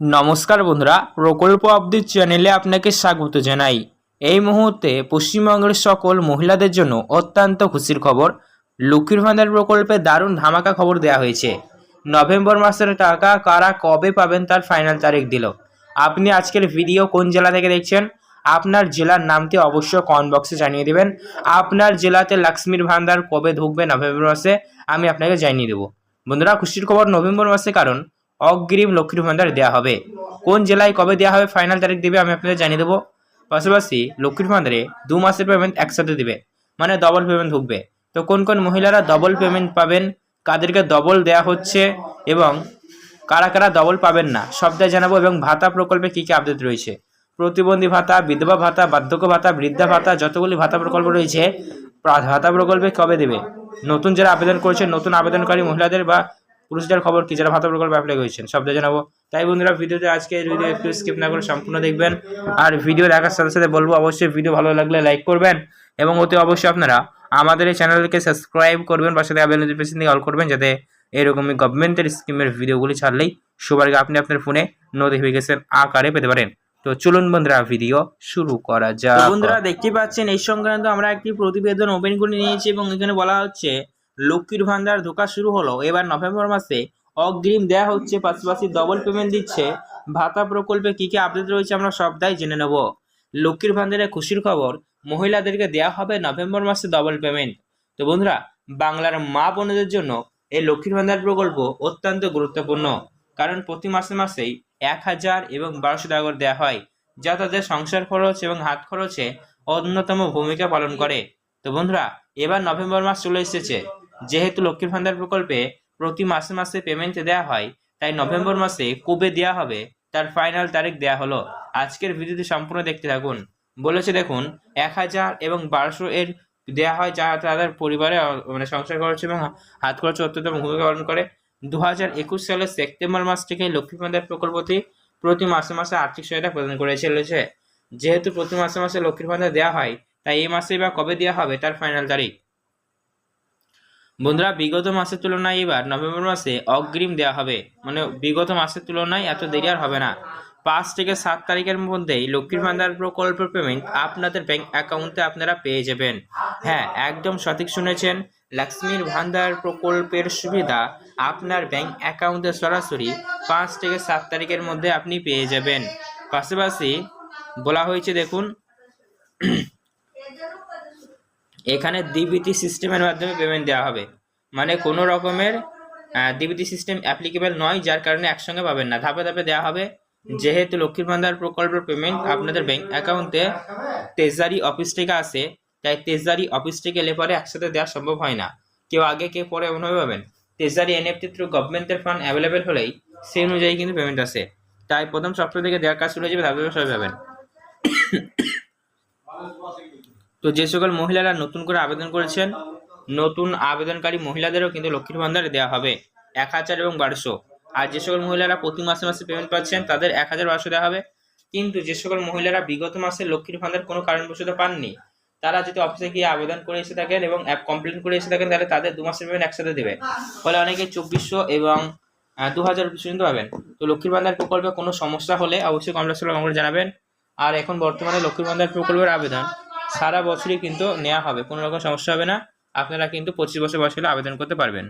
নমস্কার বন্ধুরা, প্রকল্প অবধি চ্যানেলে আপনাকে স্বাগত জানাই। এই মুহূর্তে পশ্চিমবঙ্গের সকল মহিলাদের জন্য অত্যন্ত খুশির খবর। লক্ষ্মীর ভান্ডার প্রকল্পে দারুণ ধামাকা খবর দেওয়া হয়েছে। নভেম্বর মাসের টাকা কারা কবে পাবেন তার ফাইনাল তারিখ দিল। আপনি আজকের ভিডিও কোন জেলা থেকে দেখছেন? আপনার জেলার নামটি অবশ্যই কমেন্ট বক্সে জানিয়ে দেবেন। আপনার জেলাতে লক্ষ্মীর ভান্ডার কবে ঢুকবে নভেম্বর মাসে, আমি আপনাকে জানিয়ে দেবো। বন্ধুরা, খুশির খবর নভেম্বর মাসে কারণ অগ্রিম লক্ষ্মীর ভান্ডার দেওয়া হবে। কোন জেলায় কবে দেওয়া হবে ফাইনাল তারিখ দেবে আমি আপনাদের জানিয়ে দেবো। পাশাপাশি লক্ষ্মীর ভান্ডারে দু মাসের পেমেন্ট একসাথে দেবে মানে ডবল পেমেন্ট ঢুকবে। তো কোন কোন মহিলারা ডবল পেমেন্ট পাবেন, কাদেরকে ডবল দেওয়া হচ্ছে এবং কারা কারা ডবল পাবেন না সবটাই জানাব এবং ভাতা প্রকল্পে কী কী আপডেট রয়েছে। প্রতিবন্ধী ভাতা, বিধবা ভাতা, বার্ধক্য ভাতা, বৃদ্ধা ভাতা, যতগুলি ভাতা প্রকল্প রয়েছে ভাতা প্রকল্পে কবে দেবে? নতুন যারা আবেদন করেছেন নতুন আবেদনকারী মহিলাদের বা পুরুষদের খবর কি? যারা ভাতা প্রকল্পে অ্যাপ্লাই করেছেন সবটাই জানাব তাই বন্ধুরা ভিডিওতে আজকে ভিডিও একটু স্কিপ না করে সম্পূর্ণ দেখবেন। আর ভিডিও দেখার সাথে সাথে বলব অবশ্যই ভিডিও ভালো লাগলে লাইক করবেন। এবং অতি অবশ্যই আপনারা আমাদের এই চ্যানেলকে সাবস্ক্রাইব করবেন বা সাথে বেল নোটিফিকেশন দিয়ে অল করবেন যাতে এরকমই গভর্নমেন্টের স্কিমের ভিডিওগুলি ছাড়লেই সবার আগে আপনি আপনার ফোনে নোটিফিকেশন আকারে পেতে পারেন। তো চলুন বন্ধুরা ভিডিও শুরু করা যাক। বন্ধুরা দেখতে পাচ্ছেন এই সংক্রান্ত আমরা একটি প্রতিবেদন ওপেন করে নিয়েছি এবং এখানে বলা হচ্ছে লক্ষ্মীর ভান্ডার ঢোকা শুরু হলো। এবার নভেম্বর মাসে অগ্রিম দেওয়া হচ্ছে পাশাপাশি ডবল পেমেন্ট দিচ্ছে। ভাতা প্রকল্পে কি কি আপডেট রয়েছে আমরা সবটাই জেনে নেব। লক্ষ্মীর ভান্ডারের খুশির খবর, মহিলাদেরকে দেওয়া হবে নভেম্বর মাসে ডবল পেমেন্ট তো বন্ধুরা, বাংলার মা বোনদের জন্য এই লক্ষ্মীর ভান্ডার প্রকল্প অত্যন্ত গুরুত্বপূর্ণ। কারণ প্রতি মাসে মাসেই এক হাজার এবং বারোশো টাকা করে দেওয়া হয়, যা তাদের সংসার খরচ এবং হাত খরচে অন্যতম ভূমিকা পালন করে। তো বন্ধুরা, এবার নভেম্বর মাস চলে এসেছে। যেহেতু লক্ষ্মীর ভান্ডার প্রকল্পে প্রতি মাসে মাসে পেমেন্ট দেওয়া হয়, তাই নভেম্বর মাসে কবে দেওয়া হবে, তার ফাইনাল তারিখ দেওয়া হলো। আজকের ভিডিওটি সম্পূর্ণ দেখতে থাকুন। বলেছে দেখুন, এক হাজার এবং বারোশো এর দেওয়া হয় যা তাদের পরিবারে মানে সংসার খরচ এবং হাত খরচ অত্যন্ত ভূমিকা পালন করে। দু হাজার একুশ সালের সেপ্টেম্বর মাস থেকে লক্ষ্মী ভান্ডার প্রকল্পটি প্রতি মাসে মাসে আর্থিক সহায়তা প্রদান করে চলেছে। যেহেতু প্রতি মাসে মাসে লক্ষ্মীর ভান্ডার দেওয়া হয়, তাই এই মাসে বা কবে দেওয়া হবে, তার ফাইনাল তারিখ। বন্ধুরা, বিগত মাসের তুলনায় এবার নভেম্বর মাসে অগ্রিম দেওয়া হবে। মানে বিগত মাসের তুলনায় এত দেরি আর হবে না। পাঁচ থেকে সাত তারিখের মধ্যেই লক্ষ্মীর ভান্ডার প্রকল্পের পেমেন্ট আপনাদের ব্যাংক অ্যাকাউন্টে আপনারা পেয়ে যাবেন। হ্যাঁ একদম সঠিক শুনেছেন, লক্ষ্মীর ভান্ডার প্রকল্পের সুবিধা আপনার ব্যাংক অ্যাকাউন্টে সরাসরি পাঁচ থেকে সাত তারিখের মধ্যে আপনি পেয়ে যাবেন। পাশাপাশি বলা হয়েছে, দেখুন এখানে ডিবিটি সিস্টেমের মাধ্যমে পেমেন্ট দেওয়া হবে। মানে কোনো রকমের ডিবিটি সিস্টেম অ্যাপ্লিকেবল নয়, যার কারণে একসঙ্গে পাবেন না। ধাপে ধাপে দেওয়া হবে। যেহেতু লক্ষ্মীর ভান্ডার প্রকল্পের পেমেন্ট আপনাদের ব্যাংক অ্যাকাউন্টে ট্রেজারি অফিস থেকে আসে, তাই ট্রেজারি অফিস থেকে এলে পরে একসাথে দেওয়া সম্ভব হয় না। কেউ আগে, কেউ পরে এমনভাবে পাবেন। ট্রেজারি এনএফটি থ্রু গভর্নমেন্টের ফান্ড অ্যাভেলেবেল হলেই সেই অনুযায়ী কিন্তু পেমেন্ট আসে। তাই প্রথম সপ্তাহ থেকে দেওয়ার কাজ শুরু হয়ে যাবে, ধাপে ধাপে সবাই পাবেন। তো যে সকল মহিলারা নতুন করে আবেদন করেছেন, নতুন আবেদনকারী মহিলাদেরও কিন্তু লক্ষ্মীর ভান্ডার দেওয়া হবে এক হাজার এবং বারোশো। আর যে সকল মহিলারা প্রতি মাসে মাসে পেমেন্ট পাচ্ছেন, তাদের এক হাজার বারোশো দেওয়া হবে। কিন্তু যে সকল মহিলারা বিগত মাসে লক্ষ্মীর ভান্ডার কোনো কারণবশত পাননি, তারা যদি অফিসে গিয়ে আবেদন করে এসে থাকেন এবং অ্যাপ কমপ্লেন করে এসে থাকেন, তাহলে তাদের দু মাসের পেমেন্ট একসাথে দেবে। ফলে অনেকে চব্বিশশো এবং দু হাজার পর্যন্ত পাবেন। তো লক্ষ্মীর ভান্ডার প্রকল্পে কোনো সমস্যা হলে অবশ্যই কমপ্লেক্স আমাকে জানাবেন। আর এখন বর্তমানে লক্ষ্মীর ভান্ডার প্রকল্পের আবেদন সারা বছরই কিন্তু নেওয়া হবে, কোনো রকম সমস্যা হবে না। আপনারা কিন্তু পঁচিশ বছর বয়স হলে আবেদন করতে পারবেন।